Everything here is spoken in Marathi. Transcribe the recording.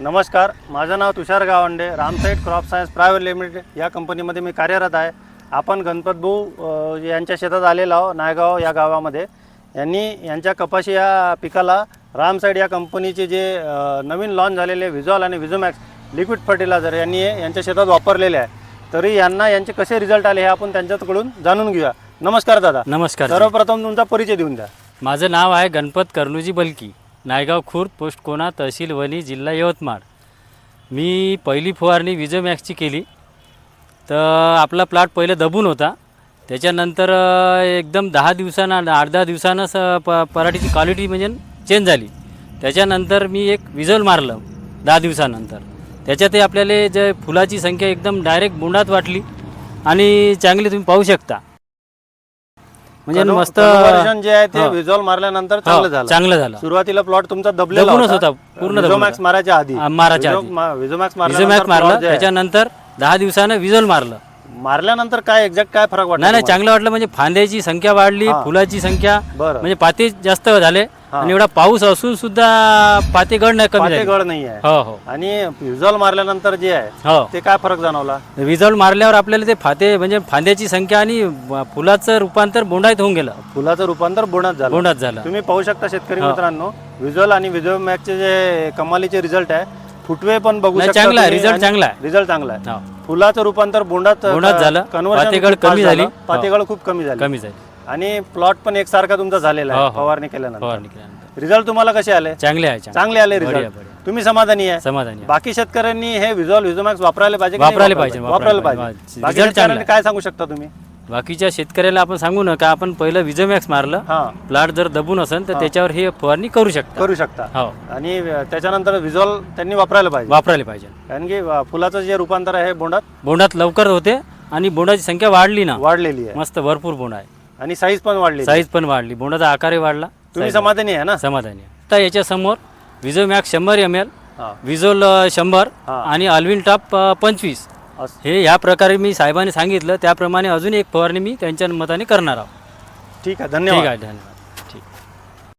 नमस्कार माझं नाव तुषार गावंडे रामसाईट क्रॉप सायन्स प्रायव्हेट लिमिटेड या कंपनीमध्ये मी कार्यरत आहे. आपण गणपत भाऊ अ, यांच्या शेतात आलेलो आहो नायगाव या गावामध्ये. यांनी यांच्या कपाशी या पिकाला रामसाईड या कंपनीचे जे नवीन लॉन्च झालेले व्हिजॉल आणि व्हिजोमॅक्स लिक्विड फर्टिलायझर यांनी हे यांच्या शेतात वापरलेले आहे. तरी यांना यांचे कसे रिझल्ट आले हे आपण त्यांच्याकडून जाणून घेऊया. नमस्कार दादा. नमस्कार. सर्वप्रथम तुमचा परिचय देऊन द्या. माझं नाव आहे गणपत कर्णूजी बलकी. नायगाव खुर्द पोस्ट कोणा तहसील वणी जिल्हा यवतमाळ. मी पहिली फवारणी विजोमॅक्सची केली. तर आपला प्लॉट पहिले दबून होता. त्याच्यानंतर एकदम दहा दिवसानं आठ दहा दिवसानंच प पराठीची क्वालिटी म्हणजे चेंज झाली. त्याच्यानंतर मी एक विजल मारलं दहा दिवसानंतर. त्याच्यातही आपल्याला जे फुलाची संख्या एकदम डायरेक्ट बोंडात वाटली. आणि चांगली तुम्ही पाहू शकता. म्हणजे कन्व- मस्त conversion जे आहे ते हो. व्हिजॉल मारल्यानंतर हो, चांगलं झालं चांगलं झालं सुरुवातीला प्लॉट तुमचा दबलेला दबूनच होता, पूर्ण दबून विझोमॅक्स होता. मारायच्या आधी हा, मारायच्या आधी. मा- विझोमॅक्स विजोमॅक मारल्यानंतर मारलं त्याच्यानंतर दहा दिवसानं विजल मारलं मारल्यानंतर काय एक्झॅक्ट काय फरक वाटला नाही नाही चांगलं वाटलं म्हणजे फांद्याची संख्या वाढली हा. फुलाची संख्या बरं म्हणजे पाते जास्त झाले हा. आणि एवढा पाऊस असून सुद्धा पाते गड नाही कमी पाते झाले. गळ नाही आहे हो हो. आणि विझॉल मारल्यानंतर जे आहे हो. ते काय फरक जाणवला? विजल मारल्यावर आपल्याला ते फाते म्हणजे फांद्याची संख्या आणि ब- फुलाचं रूपांतर बोंडात होऊन गेलं. फुलाचं रूपांतर बोनस झालं. बोंडात झालं. तुम्ही पाहू शकता शेतकरी. मित्रांनो विझॉल आणि विझोमॅक्सचे जे कमालीचे रिझल्ट आहे फुटवे पण बघू नाही, शकता चांगला आहे, result चांगला आहे. रिझल्ट चांगला आहे. हो. फुलाचं रूपांतर बोंडात बोंडात झालं. कन्वर्शन पातेगळ कमी झाली. पातेगळ खूप कमी झाली. कमी झाली. आणि प्लॉट पण एकसारखा तुमचा झालेला हो, आहे हो. फवारणी केल्यानंतर. फवारणी केल्यानंतर. रिझल्ट तुम्हाला कसे आले? चांगले आहे चांगले. चांगले आले बढिया, रिझल्ट बढिया. तुम्ही समाधानी आहे? समाधानी आहे. बाकी शेतकऱ्यांनी हे विझॉल विझोमॅक्स वापरायला पाहिजे की नाही वापरायला पाहिजे, वापरायला वापरायला पाहिजे. पाहिजे. बाकी Result चांगला शेतकऱ्यांनी आहे. काय सांगू शकता तुम्ही? बाकीच्या शेतकऱ्याला आपण सांगू ना का आपण पहिलं विजोमॅक्स मारलं हा. प्लॉट जर दबून असेल तर त्याच्यावर हे फवारणी करू शकता. करू शकता. हो. आणि अ, त्याच्यानंतर विझॉल त्यांनी वापरायला पाहिजे. वापरायला पाहिजे. कारण की अ, फुलाचं जे रूपांतर आहे हे बोंडात? बोंडात लवकर होते आणि बोंडाची संख्या वाढली ना. वाढलेली आहे. मस्त भरपूर बोंड आहे. आणि साईज पण वाढली साईज पण वाढली. बोंडाचा आकारही वाढला. तुम्ही size समाधानी आहे ना? समाधानी आहे. आता याच्या समोर विजो मॅक्स शंभर एम एल हा. विजोल अ, शंभर हा. आणि अल्विन टॉप अ, पंचवीस. असं. हे ह्या प्रकारे मी साहेबांनी सांगितलं. त्याप्रमाणे अजून एक फवारणी मी त्यांच्या मताने करणार आहोत. ठीक आहे. ठीक धन्यवाद आहे. धन्यवाद.